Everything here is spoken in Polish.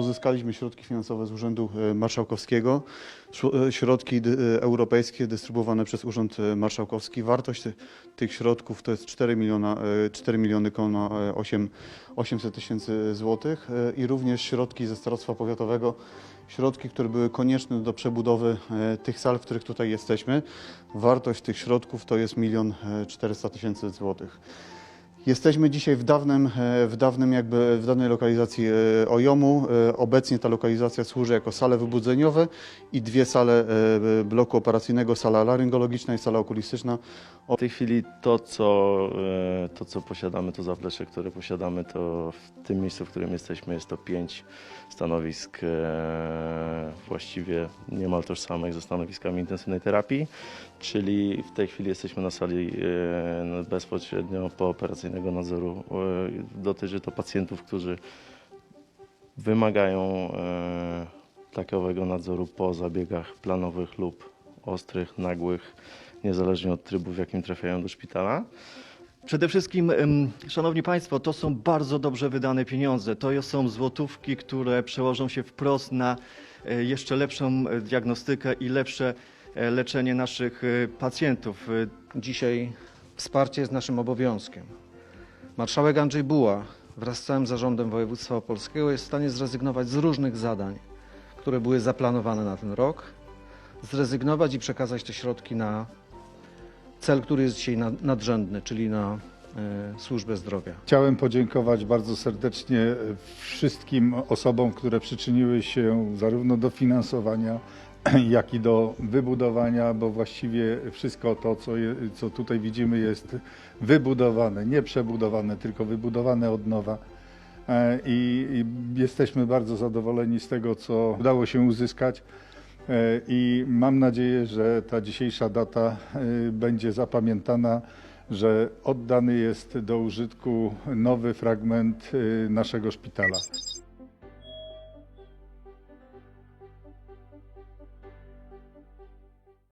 Pozyskaliśmy środki finansowe z Urzędu e, Marszałkowskiego, e, środki e, europejskie dystrybuowane przez Urząd Marszałkowski. Wartość ty- tych środków to jest 4 miliona, e, 4 miliony kona e, 8, 800 tysięcy złotych i również środki ze Starostwa Powiatowego, środki, które były konieczne do przebudowy tych sal, w których tutaj jesteśmy. Wartość tych środków to jest milion e, 400 tysięcy złotych. Jesteśmy dzisiaj w dawnym, e, w dawnym jakby, w dawnej lokalizacji e, OJOM-u. E, Obecnie ta lokalizacja służy jako sale wybudzeniowe i dwie sale bloku operacyjnego, sala laryngologiczna i sala okulistyczna. W tej chwili to co, to, co posiadamy, to zaplecze, które posiadamy, to w tym miejscu, w którym jesteśmy, jest to pięć stanowisk właściwie niemal tożsamych ze stanowiskami intensywnej terapii, czyli w tej chwili jesteśmy na sali e, no, bezpośrednio pooperacyjnego nadzoru. E, Dotyczy to pacjentów, którzy wymagają e, takowego nadzoru po zabiegach planowych lub ostrych, nagłych, niezależnie od trybu, w jakim trafiają do szpitala. Przede wszystkim, Szanowni Państwo, to są bardzo dobrze wydane pieniądze. To są złotówki, które przełożą się wprost na e, jeszcze lepszą e, diagnostykę i lepsze e, leczenie naszych pacjentów. Dzisiaj wsparcie jest naszym obowiązkiem. Marszałek Andrzej Buła wraz z całym zarządem województwa opolskiego jest w stanie zrezygnować z różnych zadań, które były zaplanowane na ten rok, zrezygnować i przekazać te środki na cel, który jest dzisiaj na- nadrzędny, czyli na e, służbę zdrowia. Chciałem podziękować bardzo serdecznie wszystkim osobom, które przyczyniły się zarówno do finansowania, jak i do wybudowania, bo właściwie wszystko to, co, je, co tutaj widzimy, jest wybudowane, nie przebudowane, tylko wybudowane od nowa. E, I, I jesteśmy bardzo zadowoleni z tego, co udało się uzyskać. E, I mam nadzieję, że ta dzisiejsza data e, będzie zapamiętana, że oddany jest do użytku nowy fragment e, naszego szpitala.